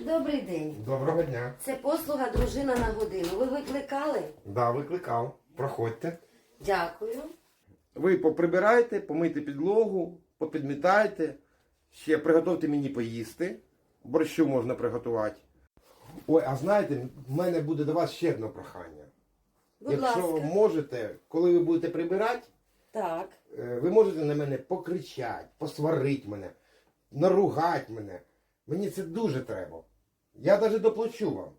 Добрий день. Доброго дня. Це послуга дружина на годину. Ви викликали? Да, викликав. Проходьте. Дякую. Ви поприбирайте, помийте підлогу, попідмітайте. Ще приготуйте мені поїсти. Борщу можна приготувати. Ой, а знаєте, в мене буде до вас ще одне прохання. Будь Якщо ласка. можете, коли ви будете прибирати, Так. е, ви можете на мене покричати, посварити мене, наругати мене. Мені це дуже треба. Я навіть доплачу вам.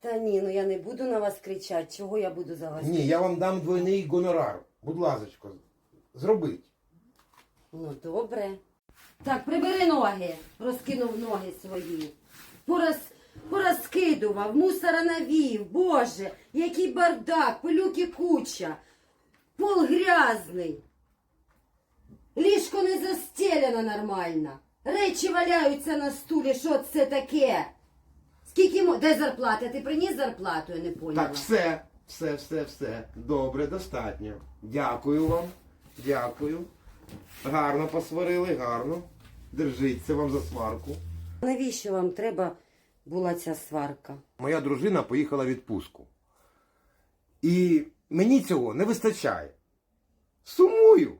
Та ні, ну я не буду на вас кричати. Чого я буду за вас? Ні, я вам дам двойний гонорар. Будь ласочко, зробіть. Ну, добре. Так, прибери ноги. Розкинув ноги свої. Пораз... Порозкидував, мусора навів. Боже, який бардак, пилюки куча. Пол грязний. Ліжко не застеляно нормально. Речі валяються на стулі. Що це таке? Скільки мо... Де зарплата? Ти приніс зарплату, я не поняла. Так, все, все, все, все. Добре, достатньо. Дякую вам. Дякую. Гарно посварили, гарно. Держіться вам за сварку. Навіщо вам треба була ця сварка? Моя дружина поїхала в відпустку. І мені цього не вистачає. Сумую.